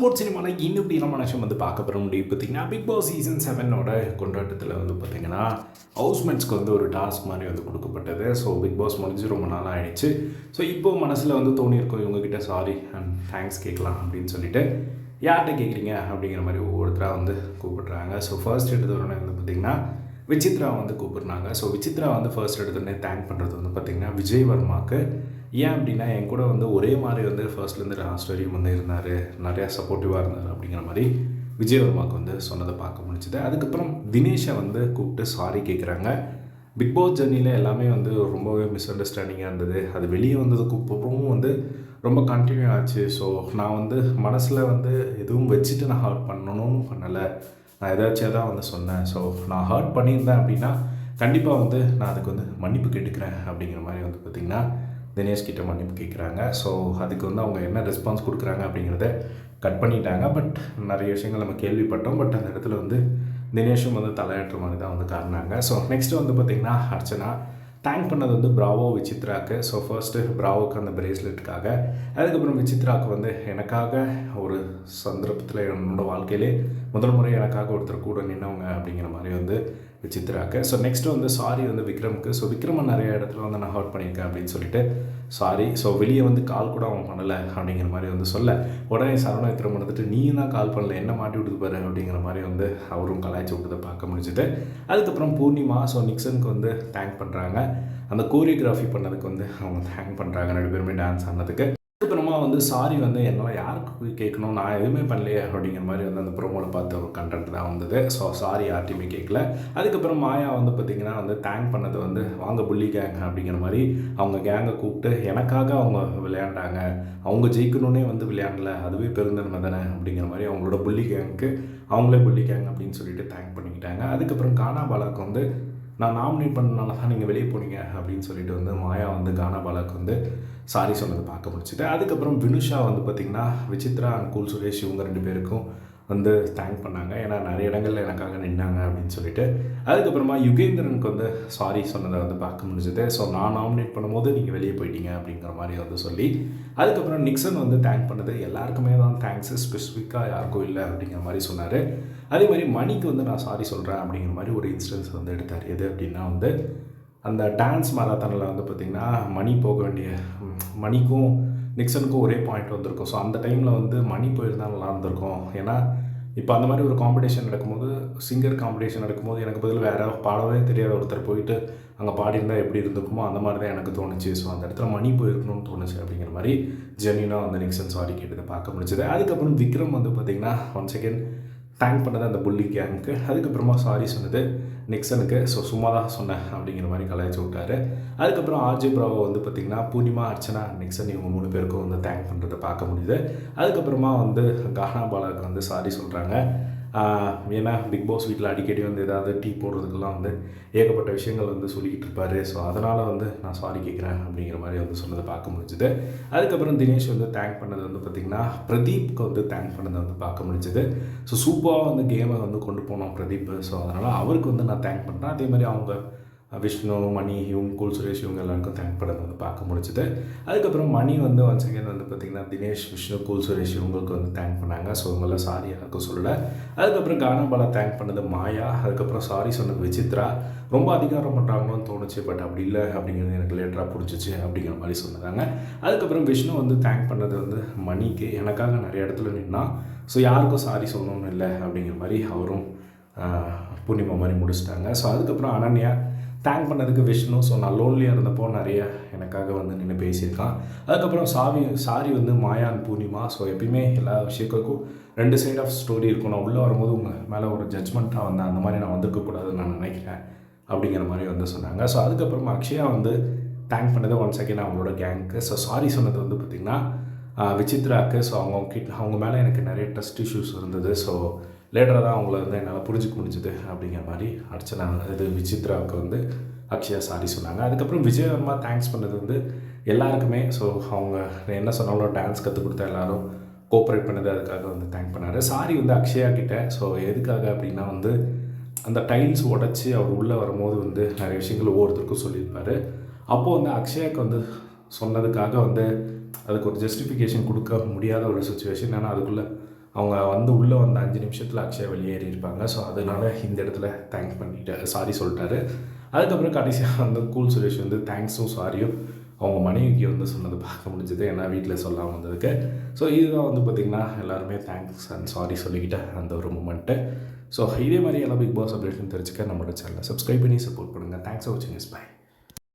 Sports சினிமாவில் இன்னும் இப்படி நம்ம வந்து பார்க்க போகிற முடியும் பார்த்தீங்கன்னா பிக் பாஸ் சீசன் செவனோட கொண்டாட்டத்தில் வந்து பார்த்தீங்கன்னா ஹவுஸ்மேட்ஸ்க்கு வந்து ஒரு டாஸ்க் மாதிரி வந்து கொடுக்கப்பட்டது. ஸோ பிக் பாஸ் முடிஞ்சு ரொம்ப நாளாக ஆயிடுச்சு. ஸோ இப்போ மனசில் வந்து தோணியிருக்கோம் இவங்ககிட்ட சாரி அண்ட் தேங்க்ஸ் கேட்கலாம் அப்படின்னு சொல்லிட்டு யார்கிட்ட கேட்குறீங்க அப்படிங்கிற மாதிரி ஒவ்வொருத்தராக வந்து கூப்பிட்றாங்க. ஸோ ஃபர்ஸ்ட் எடுத்தோடனே வந்து பார்த்திங்கன்னா விசித்ரா வந்து கூப்பிடுறாங்க ஸோ விசித்ரா வந்து ஃபர்ஸ்ட் எடுத்தோடனே தேங்க் பண்ணுறது வந்து பார்த்திங்கன்னா விஜய் வர்மாவுக்கு ஏன் அப்படின்னா என் கூட வந்து ஒரே மாதிரி வந்து ஃபர்ஸ்ட்லேருந்து லாஸ்ட் வரையும் வந்து இருந்தார். நிறையா சப்போர்ட்டிவாக இருந்தார் அப்படிங்கிற மாதிரி விஜயவர்மாவுக்கு வந்து சொன்னதை பார்க்க முடிஞ்சுது. அதுக்கப்புறம் தினேஷை வந்து கூப்பிட்டு சாரி கேட்குறாங்க பிக் பாஸ் ஜர்னியில் எல்லாமே வந்து ரொம்பவே மிஸ் அண்டர்ஸ்டாண்டிங்காக இருந்தது. அது வெளியே வந்ததுக்கு அப்புறமும் வந்து ரொம்ப கண்டினியூ ஆச்சு. ஸோ நான் வந்து மனசில் வந்து எதுவும் வச்சுட்டு நான் ஹர்ட் பண்ணணும்னு பண்ணலை. நான் ஏதாச்சும் தான் வந்து சொன்னேன். ஸோ நான் ஹர்ட் பண்ணியிருந்தேன் அப்படின்னா கண்டிப்பாக வந்து நான் அதுக்கு வந்து மன்னிப்பு கேட்டுக்கிறேன் அப்படிங்கிற மாதிரி வந்து பார்த்திங்கன்னா தினேஷ் கிட்ட மன்னிப்பு கேட்குறாங்க ஸோ அதுக்கு வந்து அவங்க என்ன ரெஸ்பான்ஸ் கொடுக்குறாங்க அப்படிங்கிறத கட் பண்ணிட்டாங்க. பட் நிறைய விஷயங்கள் நம்ம கேள்விப்பட்டோம். பட் அந்த இடத்துல வந்து தினேஷும் வந்து தலையாட்டுற மாதிரி தான் வந்து காரணாங்க ஸோ நெக்ஸ்ட் வந்து பார்த்திங்கன்னா அர்ச்சனா. தேங்க் பண்ணது வந்து பிராவோ விசித்ராக்கு. ஸோ ஃபர்ஸ்ட்டு பிராவோக்கு அந்த பிரேஸ்லெட்டுக்காக அதுக்கப்புறம் விசித்ராக்கு வந்து எனக்காக ஒரு சந்தர்ப்பத்தில் என்னோடய வாழ்க்கையிலே முதல் முறை எனக்காக ஒருத்தர் கூட நின்னவங்க அப்படிங்கிற மாதிரி வந்து விசித்ராக்கு ஸோ நெக்ஸ்ட்டு வந்து சாரி வந்து விக்ரமுக்கு. ஸோ விக்ரமன் நிறைய இடத்துல வந்து நான் ஹர்ட் பண்ணியிருக்கேன் அப்படின்னு சொல்லிட்டு சாரி ஸோ வெளியே வந்து கால் கூட அவன் பண்ணலை அப்படிங்கிற மாதிரி வந்து சொல்ல. உடனே சரவண விக்ரம் வந்துட்டு நீ தான் கால் பண்ணல. என்ன மாட்டி விடுது பாரு? அப்படிங்கிற மாதிரி வந்து அவரும் கலாய்ச்சி விட்டதை பார்க்க முடிஞ்சுது. அதுக்கப்புறம் பூர்ணிமா ஸோ நிக்சனுக்கு வந்து தேங்க் பண்ணுறாங்க அந்த கோரியோகிராஃபி பண்ணதுக்கு வந்து அவங்க தேங்க் பண்ணுறாங்க ரெண்டு பேருமே டான்ஸ் ஆனதுக்கு அதுக்கப்புறமா வந்து சாரி வந்து என்னால் யாருக்கு போய் கேட்கணும்? நான் எதுவுமே பண்ணலையே அப்படிங்கிற மாதிரி வந்து அந்த ப்ரோமோவில் பார்த்த ஒரு கண்டென்ட் தான் வந்தது. ஸோ சாரி யார்ட்டையுமே கேட்கல. அதுக்கப்புறம் மாயா வந்து பார்த்திங்கன்னா வந்து தேங்க் பண்ணது வந்து வாங்க புள்ளி கேங் அப்படிங்கிற மாதிரி அவங்க கேங்கை கூப்பிட்டு எனக்காக அவங்க விளையாண்டாங்க. அவங்க ஜெயிக்கணுன்னே வந்து விளையாடல. அதுவே பெருந்தன்மை தானே? அப்படிங்கிற மாதிரி அவங்களோட புள்ளி கேங்க்கு அவங்களே புள்ளி கேங் அப்படின்னு சொல்லிட்டு தேங்க் பண்ணிக்கிட்டாங்க. அதுக்கப்புறம் கானா பாலாக்கு வந்து நான் நாமினேட் பண்ணனால தான் நீங்கள் வெளியே போனீங்க அப்படின்னு சொல்லிட்டு வந்து மாயா வந்து கானா பாலாக்கு வந்து சாரி சொன்னதை பார்க்க முடிச்சுட்டு அதுக்கப்புறம் வினுஷா வந்து பார்த்திங்கன்னா விசித்ரா அண்ட் கூல் சுரேஷ் இவங்க ரெண்டு பேருக்கும் வந்து தேங்க் பண்ணாங்க. ஏன்னா நிறைய இடங்கள்ல எனக்காக நின்னாங்க அப்படின்னு சொல்லிட்டு. அதுக்கப்புறமா யுகேந்திரனுக்கு வந்து சாரி சொன்னதை வந்து பார்க்க முடிஞ்சது. ஸோ நான் நாமினேட் பண்ணும்போது நீங்கள் வெளியே போயிட்டீங்க அப்படிங்கிற மாதிரி வந்து சொல்லி அதுக்கப்புறம் நிக்சன் வந்து தேங்க் பண்ணது. எல்லாருக்குமே தான் தேங்க்ஸு ஸ்பெசிஃபிக்காக யாருக்கும் இல்லை அப்படிங்கிற மாதிரி சொன்னார். அதே மாதிரி மணிக்கு வந்து நான் சாரி சொல்கிறேன் அப்படிங்கிற மாதிரி ஒரு இன்சிடென்ஸ் வந்து எடுத்தார். எது அப்படின்னா வந்து அந்த டான்ஸ் மாராத்தானில் வந்து பார்த்திங்கன்னா மணி போக வேண்டிய மணிக்கும் நிக்சனுக்கும் ஒரே பாயிண்ட் வந்திருக்கும். ஸோ அந்த டைமில் வந்து மணி போயிருந்தால் நல்லா இருந்திருக்கும். ஏன்னா இப்போ அந்த மாதிரி ஒரு காம்படிஷன் நடக்கும்போது சிங்கர் காம்படிஷன் நடக்கும்போது எனக்கு பதில் வேறு பாடவே தெரியாத ஒருத்தர் போயிட்டு அங்கே பாடியிருந்தால் எப்படி இருந்திருக்குமோ அந்த மாதிரி தான் எனக்கு தோணுச்சு. ஸோ அந்த இடத்துல மணி போயிருக்கணும்னு தோணுச்சு அப்படிங்கிற மாதிரி ஜெனினா வந்து நிக்சன் சாரி கேட்டதை பார்க்க முடிஞ்சது. அதுக்கப்புறம் விக்ரம் வந்து பார்த்திங்கன்னா ஒன் செகண்ட் தேங்க் பண்ணது அந்த புள்ளி கேங்க்கு. அதுக்கப்புறமா சாரி சொன்னது நிக்சனுக்கு. ஸோ சும்மா தான் சொன்னேன் அப்படிங்கிற மாதிரி கலாய்ச்சி விட்டாரு. அதுக்கப்புறம் ஆர்ஜே பிராவோ வந்து பார்த்திங்கன்னா பூர்ணிமா அர்ச்சனா நிக்சன் இவங்க மூணு பேருக்கும் வந்து தேங்க் பண்ணுறதை பார்க்க முடியுது. அதுக்கப்புறமா வந்து கானா பாலாவுக்கு வந்து சாரி சொல்கிறாங்க ஏன்னா பிக் பாஸ் வீட்டில் அடிக்கடி வந்து ஏதாவது டீ போடுறதுக்கெல்லாம் வந்து ஏகப்பட்ட விஷயங்கள் வந்து சொல்லிக்கிட்டு இருப்பாரு. ஸோ அதனால் வந்து நான் சாரி கேட்குறேன் அப்படிங்கிற மாதிரி வந்து சொன்னதை பார்க்க முடிஞ்சுது. அதுக்கப்புறம் தினேஷ் வந்து தேங்க் பண்ணது வந்து பார்த்திங்கன்னா பிரதீப்க்கு வந்து தேங்க் பண்ணதை வந்து பார்க்க முடிஞ்சுது. ஸோ சூப்பராக வந்து கேமை வந்து கொண்டு போனோம் பிரதீப். ஸோ அதனால் அவருக்கு வந்து நான் தேங்க் பண்ணுறேன் அதே மாதிரி அவங்க விஷ்ணு மணி இவங்க கூல் சுரேஷ் இவங்க எல்லாருக்கும் தேங்க் பண்ணது வந்து பார்க்க முடிச்சுது அதுக்கப்புறம் மணி வந்து ஒன்ஸ் அகேன் வந்து பார்த்திங்கன்னா தினேஷ் விஷ்ணு கூல் சுரேஷ் இவங்களுக்கு வந்து தேங்க் பண்ணாங்க. ஸோ இவங்கெல்லாம் சாரி யாருக்கும் சொல்லலை. அதுக்கப்புறம் கானாபாலா தேங்க் பண்ணது மாயா. அதுக்கப்புறம் சாரி சொன்னது விசித்ரா. ரொம்ப அதிகாரம் பண்ணுறாங்களோன்னு தோணுச்சு. பட் அப்படி இல்லை அப்படிங்கிறது எனக்கு லேட்டராக பிடிச்சிச்சு அப்படிங்கிற மாதிரி சொன்னாங்க. அதுக்கப்புறம் விஷ்ணு வந்து தேங்க் பண்ணது வந்து மணிக்கு. எனக்காக நிறைய இடத்துல நின்னா. ஸோ யாருக்கும் சாரி சொல்லணும்னு இல்லை அப்படிங்கிற மாதிரி அவரும் பூர்ணிமா மாதிரி முடிச்சிட்டாங்க. ஸோ அதுக்கப்புறம் அனன்யா. தேங்க் பண்ணதுக்கு விஷ்ணு. ஸோ நான் லோன்லியாக இருந்தப்போ நிறைய எனக்காக வந்து நின்று பேசியிருக்கான். அதுக்கப்புறம் சாவி சாரி வந்து மாயான் பூர்ணிமா. ஸோ எப்பயுமே எல்லா விஷயங்களுக்கும் ரெண்டு சைட் ஆஃப் ஸ்டோரி இருக்கும். நான் உள்ளே வரும்போது உங்கள் மேலே ஒரு ஜட்ஜ்மெண்ட்டாக வந்தேன் அந்த மாதிரி நான் வந்திருக்கக்கூடாதுன்னு நான் நினைக்கிறேன். அப்படிங்கிற மாதிரி வந்து சொன்னாங்க. ஸோ அதுக்கப்புறமா அக்ஷயா வந்து தேங்க் பண்ணது ஒன் செகண்ட் அவங்களோட கேங்க்கு ஸோ சாரி சொன்னது வந்து பார்த்திங்கன்னா விசித்ராக்கு. ஸோ அவங்க கிட்ட அவங்க மேலே எனக்கு நிறைய ட்ரஸ்ட் இஷ்யூஸ் இருந்தது. ஸோ லேட்டராக தான் அவங்கள வந்து என்னால் புரிஞ்சுக்க முடிஞ்சுது அப்படிங்கிற மாதிரி அர்ச்சனா இது விசித்ராவுக்கு வந்து அக்ஷயா சாரி சொன்னாங்க. அதுக்கப்புறம் விஜயவர்மா தேங்க்ஸ் பண்ணது வந்து எல்லாருக்குமே. ஸோ அவங்க என்ன சொன்னாலும் டான்ஸ் கற்றுக் கொடுத்த எல்லாரும் கோஆப்ரேட் பண்ணது அதுக்காக வந்து தேங்க் பண்ணார். சாரி வந்து அக்ஷயா கிட்ட. ஸோ எதுக்காக அப்படின்னா வந்து அந்த டைல்ஸ் உடச்சி அவர் உள்ளே வரும்போது வந்து நிறைய விஷயங்கள் ஒவ்வொருத்தருக்கும் சொல்லியிருப்பார். அப்போது வந்து அக்ஷயாக்கு வந்து சொன்னதுக்காக வந்து அதுக்கு ஒரு ஜஸ்டிஃபிகேஷன் கொடுக்க முடியாத ஒரு சுச்சுவேஷன் ஏன்னா அதுக்குள்ளே அவங்க வந்து உள்ளே வந்த அஞ்சு நிமிஷத்தில் அக்ஷயா வெளியேறி இருப்பாங்க ஸோ அதனால இந்த இடத்துல தேங்க்ஸ் பண்ணிட்டு சாரி சொல்லிட்டாரு. அதுக்கப்புறம் கடைசியாக வந்து கூல் சுரேஷ் வந்து தேங்க்ஸும் சாரியும் அவங்க மனைவிக்கு வந்து சொன்னது பார்க்க முடிஞ்சது. ஏன்னா வீட்டில் சொல்லாமல் வந்ததுக்கு. ஸோ இதுதான் வந்து பார்த்திங்கன்னா எல்லாருமே தேங்க்ஸ் அண்ட் சாரி சொல்லிக்கிட்ட அந்த ஒரு மூமெண்ட்டு ஸோ இதே மாதிரி எல்லாம் பிக் பாஸ் அப்டேஷன் தெரிஞ்சுக்க நம்மளோட சேனலை சப்ஸ்கிரைப் பண்ணி சப்போர்ட் பண்ணுங்கள் தேங்க்ஸ் ஃபார் வாட்சிங் இஸ் பை